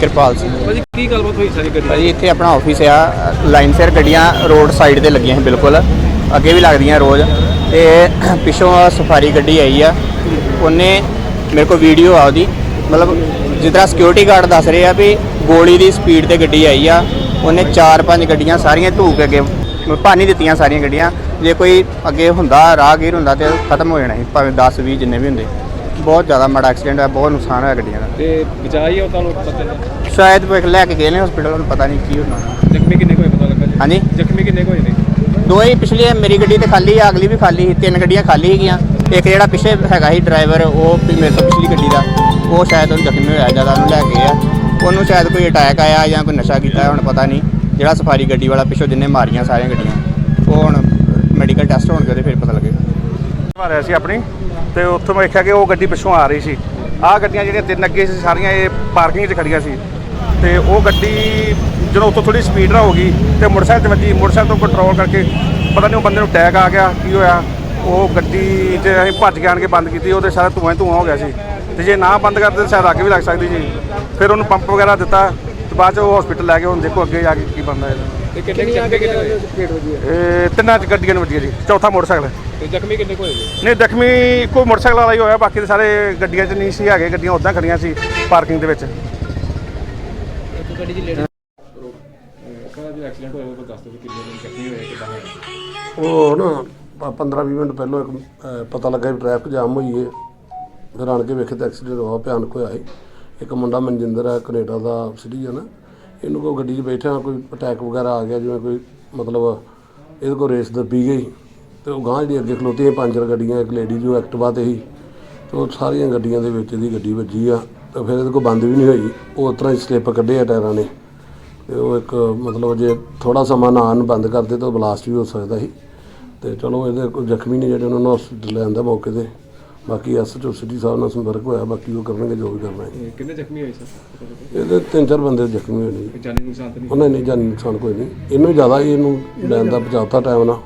ਕਿਰਪਾਲ ਸਿੰਘ। ਭਾਜੀ ਕੀ ਗੱਲਬਾਤ ਹੋਈ ਸਾਰੀ ਗੱਡੀ? ਭਾਜੀ ਇੱਥੇ ਆਪਣਾ ਆਫਿਸ ਆ ਲਾਈਨ ਫੇਅਰ ਗੱਡੀਆਂ ਰੋਡ ਸਾਈਡ ਤੇ ਲੱਗੀਆਂ ਸੀ ਬਿਲਕੁਲ। ਅੱਗੇ ਵੀ ਲੱਗਦੀਆਂ ਰੋਜ਼। ਤੇ ਪਿੱਛੋਂ ਸਫਾਰੀ ਗੱਡੀ ਆਈ ਆ। ਉਹਨੇ ਮੇਰੇ ਕੋਲ ਵੀਡੀਓ ਆ ਉਹਦੀ। ਮਤਲਬ ਜਿੱਦਾਂ ਸਿਕਿਉਰਿਟੀ ਗਾਰਡ ਦੱਸ ਰਹੇ ਆ ਵੀ ਗੋਲੀ ਦੀ ਸਪੀਡ ਤੇ ਗੱਡੀ ਆਈ ਆ। ਉਹਨੇ ਚਾਰ ਪੰਜ ਗੱਡੀਆਂ ਸਾਰੀਆਂ ਢੂਕ ਕੇ ਅੱਗੇ ਭਾਨੀ ਦਿੱਤੀਆਂ ਸਾਰੀਆਂ ਗੱਡੀਆਂ। ਜੇ ਕੋਈ ਅੱਗੇ ਹੁੰਦਾ ਰਾਹਗੀਰ ਹੁੰਦਾ ਤੇ ਖਤਮ ਹੋ ਜਾਣਾ ਸੀ ਭਾਵੇਂ 10 20 ਜਿੰਨੇ ਵੀ ਹੁੰਦੇ। ਬਹੁਤ ਜ਼ਿਆਦਾ ਮਾੜਾ ਐਕਸੀਡੈਂਟ ਹੈ ਬਹੁਤ ਨੁਕਸਾਨ ਹੋਇਆ ਗੱਡੀਆਂ ਦਾ। ਤੇ ਬਚਾਈ ਉਹ ਤਾਂ ਲੋਕ ਪਤਾ ਨਹੀਂ। ਸ਼ਾਇਦ ਵੇਖ ਲੈ ਕੇ ਗਏ ਨੇ ਹਸਪੀਟਲ ਨੂੰ ਪਤਾ ਨਹੀਂ ਕੀ ਹੋਣਾ। ਜ਼ਖਮੀ ਕਿੰਨੇ ਕੋਈ ਪਤਾ ਲੱਗਾ ਜੀ? ਹਾਂਜੀ? ਜ਼ਖਮੀ ਕਿੰਨੇ ਕੋਈ ਨੇ? ਦੋ ਹੀ ਪਿਛਲੀ ਮੇਰੀ ਗੱਡੀ ਤੇ ਖਾਲੀ ਆ ਅਗਲੀ ਵੀ ਖਾਲੀ ਸੀ ਤਿੰਨ ਗੱਡੀਆਂ ਖਾਲੀ ਸੀਗੀਆਂ। ਇੱਕ ਜਿਹੜਾ ਪਿੱਛੇ ਹੈਗਾ ਸੀ ਡਰਾਈਵਰ ਉਹ ਵੀ ਮੇਰੇ ਤੋਂ ਪਿਛਲੀ ਗੱਡੀ ਦਾ। ਉਹ ਸ਼ਾਇਦ ਉਹਨੂੰ ਜ਼ਖਮੀ ਹੋਇਆ ਜ਼ਿਆਦਾ ਉਹਨੂੰ ਲੈ ਗਏ ਆ ਉਹਨੂੰ ਸ਼ਾਇਦ ਕੋਈ ਅਟੈਕ ਆਇਆ ਜਾਂ ਕੋਈ ਨਸ਼ਾ ਕੀਤਾ ਹੁਣ ਪਤਾ ਨਹੀਂ। ਜਿਹੜਾ ਸਫਾਰੀ ਗੱਡੀ ਵਾਲਾ ਪਿੱਛੋਂ ਜਿੰਨੇ ਮਾਰੀਆਂ ਸਾਰੀਆਂ ਗੱਡੀਆਂ। ਉਹ ਹੁਣ ਮੈਡੀਕਲ ਟੈਸਟ ਹੋਣਗੇ ਤੇ ਫਿਰ ਪਤਾ ਲੱਗੇਗਾ। ਮਾਰਿਆ ਸੀ ਆਪਣੀ? ਤੇ ਉੱਥੋਂ ਮੈਂ ਵੇਖਿਆ ਕਿ ਉਹ ਗੱਡੀ ਪਿੱਛੋਂ ਆ ਰਹੀ ਸੀ। ਆਹ ਗੱਡੀਆਂ ਜਿਹੜੀਆਂ ਤਿੰਨ ਅੱਗੇ ਸੀ, ਸਾਰੀਆਂ ਇਹ ਪਾਰਕਿੰਗ 'ਚ ਖੜੀਆਂ ਸੀ। ਤੇ ਉਹ ਗੱਡੀ ਜਦੋਂ ਉੱਥੋਂ ਥੋੜੀ ਸਪੀਡ ਰਾ ਹੋ ਗਈ ਤੇ ਮੋਟਰਸਾਈਕਲ ਤੇ ਵੱਜੀ, ਮੋਟਰਸਾਈਕਲ ਤੋਂ ਕੰਟਰੋਲ ਕਰਕੇ ਪਤਾ ਨਹੀਂ ਉਹ ਬੰਦੇ ਨੂੰ ਟੈਗ ਆ ਗਿਆ, ਕੀ ਹੋਇਆ? ਉਹ ਗੱਡੀ 'ਚ ਅਸੀਂ ਭੱਜ ਕੇ ਆਣ ਕੇ ਬੰਦ ਕੀਤੀ, ਉਹਦੇ ਸਾਰਾ ਧੂਆਂ ਹੀ ਧੂਆਂ ਹੋ ਗਿਆ ਸੀ। ਤੇ ਜੇ ਨਾ ਬੰਦ ਕਰਦੇ ਤਾਂ ਸ਼ਾਇਦ ਅੱਗ ਵੀ ਲੱਗ ਸਕਦੀ ਸੀ। ਫਿਰ ਉਹਨੂੰ ਪੰਪ ਵਗੈਰਾ ਦਿੱਤਾ, ਤੇ ਬਾਅਦ 'ਚ ਉਹ ਹਸਪੀਟਲ ਲੈ ਕੇ ਹੁਣ ਦੇਖੋ ਅੱਗੇ ਜਾ ਕੇ ਕੀ ਬਣਦਾ ਇਹਦਾ। ਤੇ ਕਿੰਨੇ ਕੁ ਜ਼ਖਮੀ ਕਿੰਨੇ ਹੋਏ ਇਹ ਤਿੰਨਾਂ 'ਚ ਗੱਡੀਆਂ ਨੂੰ ਵੱਜੀਆਂ ਜੀ। ਚੌਥਾ ਮੋਟਰਸਾਈਕਲ। ਹੈ ਤੇ ਜ਼ਖਮੀ ਕਿੰਨੇ ਕੋਈ ਹੋਏ ਨਹੀਂ ਜ਼ਖਮੀ ਕੋਈ ਮੋਟਰਸਾਈਕਲ ਵਾਲਾ ਹੀ ਹੋਇਆ ਬਾਕੀ ਦੇ ਸਾਰੇ ਗੱਡੀਆਂ 'ਚ ਨਹੀਂ ਸੀ ਹੈਗੇ ਗੱਡੀਆਂ ਉਦਾਂ ਖੜੀਆਂ ਸੀ ਪਾਰਕਿੰਗ ਦੇ ਵਿੱਚ। ਕਹਿੰਦਾ ਜੀ ਐਕਸੀਡੈਂਟ ਹੋਇਆ ਉਹ ਦੱਸ ਦਿਓ ਕਿੰਨੇ ਦਿਨ ਜ਼ਖਮੀ ਹੋਏ ਕਿੱਦਾਂ ਹੋਇਆ ਉਹ ਨਾ 15-20 ਮਿੰਟ ਪਹਿਲਾਂ ਇੱਕ ਅਹ, ਪਤਾ ਲੱਗਾ ਵੀ ਟ੍ਰੈਫਿਕ ਜਾਮ ਹੋਈ ਹੈ ਫਿਰ ਆਣ ਕੇ ਵੇਖੇ ਤਾਂ ਐਕਸੀਡੈਂਟ ਹੋਇਆ ਭਿਆਨਕ ਹੋਇਆ ਸੀ। ਇੱਕ ਮੁੰਡਾ ਮਨਜਿੰਦਰ ਹੈ ਕੈਨੇਡਾ ਦਾ ਸਿਟੀਜ਼ਨ ਇਹਨੂੰ ਕੋਈ ਗੱਡੀ 'ਚ ਬੈਠਿਆ, ਕੋਈ ਅਟੈਕ ਵਗੈਰਾ ਆ ਗਿਆ, ਜਿਵੇਂ ਕੋਈ ਮਤਲਬ ਇਹਦੇ ਕੋਲ ਰੇਸ ਦੱਬੀ ਗਈ ਤੇ ਉਹ ਗਾਂਹ ਜਿਹੜੀ ਅੱਗੇ ਖਲੋਤੀ ਹੈ ਪੰਜਰ ਗੱਡੀਆਂ, ਇੱਕ ਲੇਡੀ ਜੋ ਐਕਟਿਵਾ ਤੇ ਸੀ ਤੇ ਉਹ ਸਾਰੀਆਂ ਗੱਡੀਆਂ ਦੇ ਵਿੱਚ ਇਹਦੀ ਗੱਡੀ ਵੱਜੀ ਆ ਤੇ ਫਿਰ ਇਹਦੇ ਕੋਲ ਬੰਦ ਵੀ ਨਹੀਂ ਹੋਈ। ਉਹ ਉਸ ਤਰ੍ਹਾਂ ਹੀ ਸਲਿੱਪ ਕੱਢੇ ਆ ਟਾਇਰਾਂ ਨੇ। ਤੇ ਉਹ ਇੱਕ ਮਤਲਬ ਜੇ ਥੋੜਾ ਸਮਾਂ ਨਾ ਆਉਣ, ਬੰਦ ਕਰਦੇ ਤਾਂ ਬਲਾਸਟ ਵੀ ਹੋ ਸਕਦਾ ਸੀ। ਤੇ ਚਲੋ ਇਹਦੇ ਕੋਈ ਜ਼ਖਮੀ ਨੇ ਜਿਹੜੇ ਉਹਨਾਂ ਨੂੰ ਹਸਪੀਟਲ ਲੈ ਆਂਦਾ ਮੌਕੇ ਤੇ। ਬਾਕੀ ਐਸਐਚਓ ਸਿਟੀ ਸਾਹਿਬ ਨਾਲ ਸੰਪਰਕ ਹੋਇਆ ਬਾਕੀ ਉਹ ਕਰਨਗੇ ਜੋ ਵੀ ਕਰਨਾ ਹੈ। ਕਿੰਨੇ ਜ਼ਖਮੀ ਹੋਏ ਸਰ? ਇਹਦੇ ਤਿੰਨ ਚਾਰ ਬੰਦੇ ਜ਼ਖਮੀ ਹੋਏ ਨੇ। ਜਾਨੀ ਨੁਕਸਾਨ ਤਾਂ ਨਹੀਂ? ਉਹਨਾਂ ਨੇ ਜਾਨੀ ਨੁਕਸਾਨ ਕੋਈ ਨਹੀਂ। ਇਹਨੂੰ ਜ਼ਿਆਦਾ ਹੀ ਇਹਨੂੰ ਲੈਣ ਦਾ ਬਚਾਤਾ ਟਾਈਮ ਨਾਲ।